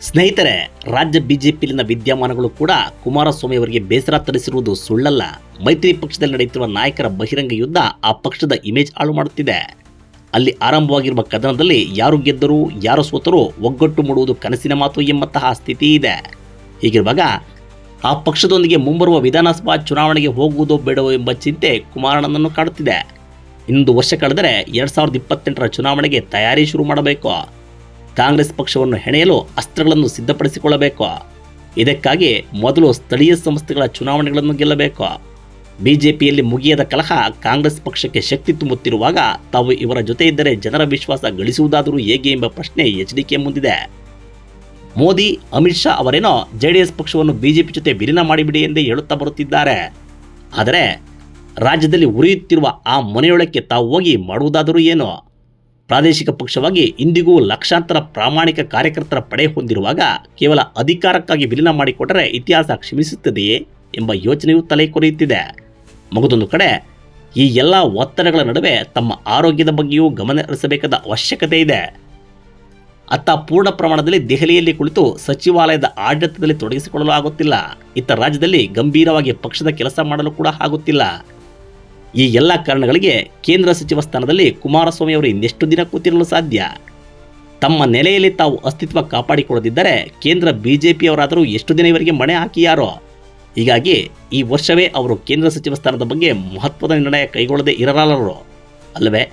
ಸ್ನೇಹಿತರೆ, ರಾಜ್ಯ ಬಿಜೆಪಿಯಲ್ಲಿನ ವಿದ್ಯಮಾನಗಳು ಕೂಡ ಕುಮಾರಸ್ವಾಮಿ ಅವರಿಗೆ ಬೇಸರ ತರಿಸಿರುವುದು ಸುಳ್ಳಲ್ಲ. ಮೈತ್ರಿ ಪಕ್ಷದಲ್ಲಿ ನಡೆಯುತ್ತಿರುವ ನಾಯಕರ ಬಹಿರಂಗ ಯುದ್ಧ ಆ ಪಕ್ಷದ ಇಮೇಜ್ ಹಾಳು ಮಾಡುತ್ತಿದೆ. ಅಲ್ಲಿ ಆರಂಭವಾಗಿರುವ ಕದನದಲ್ಲಿ ಯಾರು ಗೆದ್ದರೂ, ಯಾರು ಸೋತರೂ ಒಗ್ಗಟ್ಟು ಮೂಡುವುದು ಕನಸಿನ ಮಾತು ಎಂಬಂತಹ ಸ್ಥಿತಿ ಇದೆ. ಹೀಗಿರುವಾಗ ಆ ಪಕ್ಷದೊಂದಿಗೆ ಮುಂಬರುವ ವಿಧಾನಸಭಾ ಚುನಾವಣೆಗೆ ಹೋಗುವುದೋ ಬೇಡವೋ ಎಂಬ ಚಿಂತೆ ಕುಮಾರಣ್ಣನನ್ನು ಕಾಡುತ್ತಿದೆ. ಇನ್ನೊಂದು ವರ್ಷ ಕಳೆದರೆ ಎರಡ್ ಸಾವಿರದ ಇಪ್ಪತ್ತೆಂಟರ ಚುನಾವಣೆಗೆ ತಯಾರಿ ಶುರು ಮಾಡಬೇಕು. ಕಾಂಗ್ರೆಸ್ ಪಕ್ಷವನ್ನು ಹೆಣೆಯಲು ಅಸ್ತ್ರಗಳನ್ನು ಸಿದ್ಧಪಡಿಸಿಕೊಳ್ಳಬೇಕು. ಇದಕ್ಕಾಗಿ ಮೊದಲು ಸ್ಥಳೀಯ ಸಂಸ್ಥೆಗಳ ಚುನಾವಣೆಗಳನ್ನು ಗೆಲ್ಲಬೇಕು. ಬಿಜೆಪಿಯಲ್ಲಿ ಮುಗಿಯದ ಕಲಹ ಕಾಂಗ್ರೆಸ್ ಪಕ್ಷಕ್ಕೆ ಶಕ್ತಿ ತುಂಬುತ್ತಿರುವಾಗ ತಾವು ಇವರ ಜೊತೆ ಇದ್ದರೆ ಜನರ ವಿಶ್ವಾಸ ಗಳಿಸುವುದಾದರೂ ಹೇಗೆ ಎಂಬ ಪ್ರಶ್ನೆ ಎಚ್ ಮುಂದಿದೆ. ಮೋದಿ, ಅಮಿತ್ ಶಾ ಅವರೇನೋ ಜೆಡಿಎಸ್ ಪಕ್ಷವನ್ನು ಬಿಜೆಪಿ ಜೊತೆ ವಿಲೀನ ಮಾಡಿಬಿಡಿ ಎಂದೇ ಹೇಳುತ್ತಾ ಬರುತ್ತಿದ್ದಾರೆ. ಆದರೆ ರಾಜ್ಯದಲ್ಲಿ ಉರಿಯುತ್ತಿರುವ ಆ ಮನೆಯೊಳಕ್ಕೆ ತಾವು ಹೋಗಿ ಮಾಡುವುದಾದರೂ ಏನು? ಪ್ರಾದೇಶಿಕ ಪಕ್ಷವಾಗಿ ಇಂದಿಗೂ ಲಕ್ಷಾಂತರ ಪ್ರಾಮಾಣಿಕ ಕಾರ್ಯಕರ್ತರ ಪಡೆ ಹೊಂದಿರುವಾಗ ಕೇವಲ ಅಧಿಕಾರಕ್ಕಾಗಿ ವಿಲೀನ ಮಾಡಿಕೊಟ್ಟರೆ ಇತಿಹಾಸ ಕ್ಷಮಿಸುತ್ತದೆಯೇ ಎಂಬ ಯೋಚನೆಯೂ ತಲೆ ಕೊರೆಯುತ್ತಿದೆ. ಮಗದೊಂದು ಕಡೆ, ಈ ಎಲ್ಲ ಒತ್ತಡಗಳ ನಡುವೆ ತಮ್ಮ ಆರೋಗ್ಯದ ಬಗ್ಗೆಯೂ ಗಮನ ಹರಿಸಬೇಕಾದ ಅವಶ್ಯಕತೆ ಇದೆ. ಅತ್ತ ಪೂರ್ಣ ಪ್ರಮಾಣದಲ್ಲಿ ದೆಹಲಿಯಲ್ಲಿ ಕುಳಿತು ಸಚಿವಾಲಯದ ಆಡಳಿತದಲ್ಲಿ ತೊಡಗಿಸಿಕೊಳ್ಳಲು ಆಗುತ್ತಿಲ್ಲ. ಇತ್ತ ರಾಜ್ಯದಲ್ಲಿ ಗಂಭೀರವಾಗಿ ಪಕ್ಷದ ಕೆಲಸ ಮಾಡಲು ಕೂಡ ಆಗುತ್ತಿಲ್ಲ. ಈ ಎಲ್ಲ ಕಾರಣಗಳಿಗೆ ಕೇಂದ್ರ ಸಚಿವ ಸ್ಥಾನದಲ್ಲಿ ಕುಮಾರಸ್ವಾಮಿ ಅವರು ಇನ್ನೆಷ್ಟು ದಿನ ಕೂತಿರಲು ಸಾಧ್ಯ? ತಮ್ಮ ನೆಲೆಯಲ್ಲಿ ತಾವು ಅಸ್ತಿತ್ವ ಕಾಪಾಡಿಕೊಳ್ಳದಿದ್ದರೆ ಕೇಂದ್ರ ಬಿಜೆಪಿಯವರಾದರೂ ಎಷ್ಟು ದಿನ ಇವರಿಗೆ ಮಣೆ ಹಾಕಿಯಾರೋ ಹೀಗಾಗಿ ಈ ವರ್ಷವೇ ಅವರು ಕೇಂದ್ರ ಸಚಿವ ಸ್ಥಾನದ ಬಗ್ಗೆ ಮಹತ್ವದ ನಿರ್ಣಯ ಕೈಗೊಳ್ಳದೆ ಇರಲಾರರು. ಅಲ್ಲವೇ?